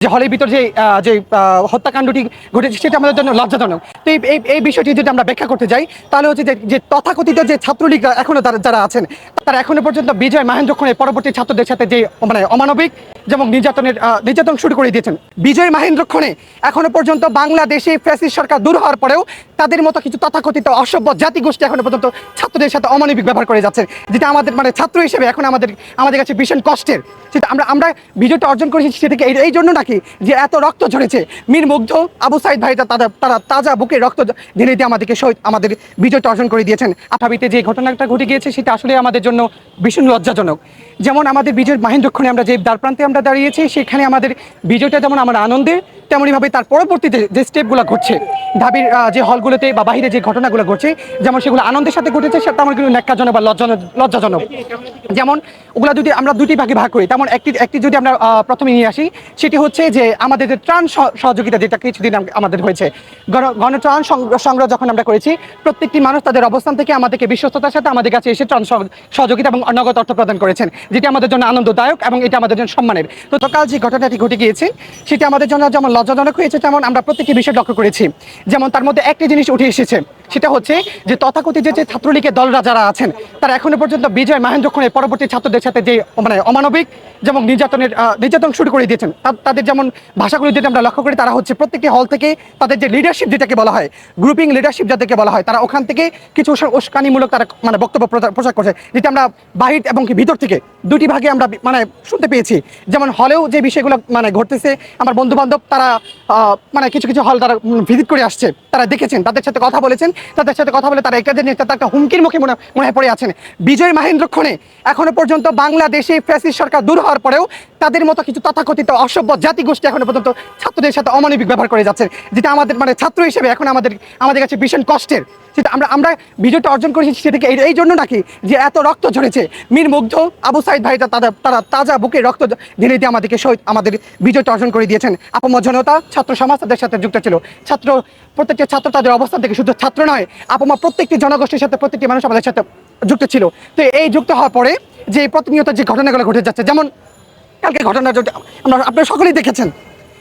যে হলের ভিতর যে যে হত্যাকাণ্ডটি ঘটেছে সেটা আমাদের জন্য লজ্জাজনক। তো এই, এই- বিষয়টি যদি আমরা ব্যাখ্যা করতে যাই, তাহলে হচ্ছে যে যে তথাকথিত যে ছাত্রলীগ এখনও যারা আছেন, তারা এখনও পর্যন্ত বিজয় মাহেন্দ্রক্ষণের পরবর্তী ছাত্রদের সাথে যে মানে অমানবিক যেমন নির্যাতনের নির্যাতন শুরু করে দিয়েছেন। বিজয় মাহেন্দ্র মাহেন্দ্রক্ষণে এখনও পর্যন্ত বাংলাদেশে ফ্যাসিস্ট সরকার দূর হওয়ার পরেও তাদের মতো কিছু তথাকথিত অসভ্য জাতিগোষ্ঠী এখনও পর্যন্ত ছাত্রদের সাথে অমানবিক ব্যবহার করে যাচ্ছে। যেটা আমাদের মানে ছাত্র হিসেবে এখন আমাদের আমাদের কাছে ভীষণ কষ্টের। সেটা আমরা আমরা বিজয়টা অর্জন করেছি সেটাকে এই- জন্য নাকি যে এত রক্ত ঝরেছে। মীর মুগ্ধ, আবু সাইদ ভাইটা তারা তারা তাজা বুকে রক্ত ঢেলে দিয়ে আমাদেরকে শহীদ, আমাদের বিজয়টা অর্জন করে দিয়েছেন। আঠাবিতে যে ঘটনাটা ঘটে গিয়েছে, সেটা আসলে আমাদের জন্য ভীষণ লজ্জাজনক। যেমন আমাদের বিজয়ের মাহেন্দ্রক্ষণে আমরা যে দ্বারপ্রান্তে আমরা দাঁড়িয়েছি, সেখানে আমাদের বিজয়টা যেমন আমার আনন্দে, তেমনইভাবে তার পরবর্তীতে যে স্টেপগুলো ঘটছে, ঢাবির যে হলগুলোতে বা বাইরে যে ঘটনাগুলো ঘটছে, যেমন সেগুলো আনন্দের সাথে ঘটেছে, সেটা আমার কিন্তু ন্যাক্কাজনক বা লজ্জাজনক লজ্জাজনক। যেমন ওগুলা যদি আমরা দুটি ভাগে ভাগ করি, তেমন একটি একটি যদি আমরা প্রথমে নিয়ে আসি, সেটি হচ্ছে যে আমাদের যে ত্রাণ সহ- সহযোগিতা যেটা কিছুদিন আমাদের হয়েছে, গণ- গণত্রাণ সংগ্রহ যখন আমরা করেছি, প্রত্যেকটি মানুষ তাদের অবস্থান থেকে আমাদেরকে বিশ্বস্ততার সাথে আমাদের কাছে এসে ত্রাণ সহযোগিতা এবং নগদ অর্থ প্রদান করেছেন, যেটি আমাদের জন্য আনন্দদায়ক এবং এটা আমাদের জন্য সম্মানের তো গতকাল যে ঘটনাটি ঘটে গিয়েছে, সেটি আমাদের জন্য যেমন লজ্জাজনক হয়েছে, তেমন আমরা প্রত্যেকটি বিষয় লক্ষ্য করেছি। যেমন তার মধ্যে একটি জিনিস উঠে এসেছে সেটা হচ্ছে যে তথাকথিত যে ছাত্রলীগের দলরা যারা আছেন, তারা এখনও পর্যন্ত বিজয় মাহেন্দ্রক্ষণের পরবর্তী ছাত্রদের সাথে যে মানে অমানবিক যেমন নির্যাতনের নির্যাতন শুরু করে দিয়েছেন তাদের যেমন ভাষাগুলি যদি আমরা লক্ষ্য করি, তারা হচ্ছে প্রত্যেকটি হল থেকে তাদের যে লিডারশিপ যেটাকে বলা হয় গ্রুপিং লিডারশিপ যাদেরকে বলা হয়, তারা ওখান থেকে কিছু উস্কা- উস্কানিমূলক তারা মানে বক্তব্য প্রচার- করছে, যেটা আমরা বাহির এবং ভিতর থেকে দুটি ভাগে আমরা মানে শুনতে পেয়েছি। যেমন হলেও যে বিষয়গুলো মানে ঘটতেছে, আমার বন্ধু বান্ধব তারা মানে কিছু কিছু হল তারা ভিজিট করে আসছে, তারা দেখেছেন, তাদের সাথে কথা বলেছেন তাদের সাথে কথা বলে তারা একটা নেতা একটা হুমকির মুখে মনে মনে পড়ে আছেন। বিজয় মাহেন্দ্রক্ষণে এখনও পর্যন্ত বাংলাদেশে ফ্যাসিস সরকার দূর হওয়ার পরেও তাদের মতো কিছু তথাকথিত অসভ্য জাতিগোষ্ঠী এখনও পর্যন্ত ছাত্রদের সাথে অমানবিক ব্যবহার করে যাচ্ছে যেটা আমাদের মানে ছাত্র হিসেবে এখন আমাদের আমাদের কাছে ভীষণ কষ্টের। সেটা আমরা আমরা বিজয়টা অর্জন করেছি সেটাকে এই- জন্য নাকি যে এত রক্ত ঝরেছে। মীর মুগ্ধ আবু সাইদ ভাই তারা তারা তাজা বুকে রক্ত ঢেলে দিয়ে আমাদেরকে শহীদ, আমাদের বিজয়টা অর্জন করে দিয়েছেন। আপমর জনতা ছাত্র সমাজ তাদের সাথে যুক্ত ছিল। ছাত্র, প্রত্যেকটি ছাত্র তাদের অবস্থান থেকে শুধু ছাত্র নয়, আপমা প্রত্যেকটি জনগোষ্ঠীর সাথে, প্রত্যেকটি মানুষ আমাদের সাথে যুক্ত ছিল। তো এই যুক্ত হওয়ার পরে যে প্রতিনিয়ত যে ঘটনাগুলো ঘটে যাচ্ছে, যেমন কালকে ঘটনা আপনারা সকলেই দেখেছেন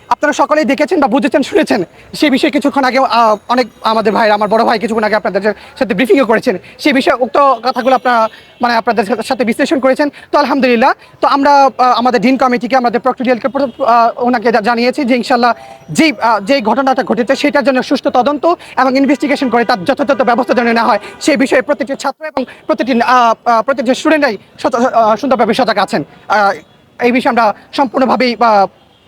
আপনারা সকলেই দেখেছেন বা বুঝেছেন শুনেছেন সেই বিষয়ে কিছুক্ষণ আগে অনেক আমাদের ভাই আমার বড় ভাই কিছুক্ষণ আগে আপনাদের সাথে ব্রিফিংও করেছেন। সেই বিষয়ে উক্ত কথাগুলো আপনারা মানে আপনাদের সাথে- বিশ্লেষণ করেছেন। তো আলহামদুলিল্লাহ তো আমরা আমাদের ডিন কমিটিকে আমাদের প্রক্টোরিয়ালকে ওনাকে জানিয়েছি যে ইনশাল্লাহ আহ, যেই ঘটনাটা ঘটেছে সেটার জন্য সুষ্ঠু তদন্ত এবং ইনভেস্টিগেশন করে তার যথাযথ ব্যবস্থা যেন নেওয়া হয়। সেই বিষয়ে প্রত্যেকটি ছাত্র এবং আহ, প্রত্যেকটি আহ, সুন্দরভাবে সজাগ আছেন। এই বিষয়ে আমরা সম্পূর্ণভাবেই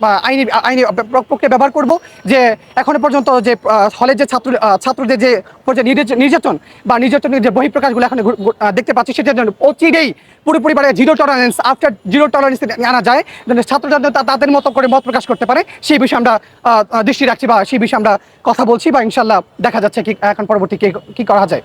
আইনি আইনি প্রক্রিয়া ব্যবহার করব যে এখনও পর্যন্ত যে হলে যে ছাত্র ছাত্রদের যে পর্যায়ে নির্যাতন- বা নির্যাতনের যে বহিঃপ্রকাশগুলো এখন দেখতে পাচ্ছি সেটার জন্য অচিরেই পুরোপুরিভাবে zero tolerance after zero tolerance আনা যায়। যেন ছাত্ররা তাদের মতো করে মত প্রকাশ করতে পারে, সেই বিষয়ে আমরা দৃষ্টি রাখছি বা সেই বিষয়ে আমরা কথা বলছি বা ইনশাল্লাহ দেখা যাচ্ছে কি, এখন পরবর্তী কি করা যায়।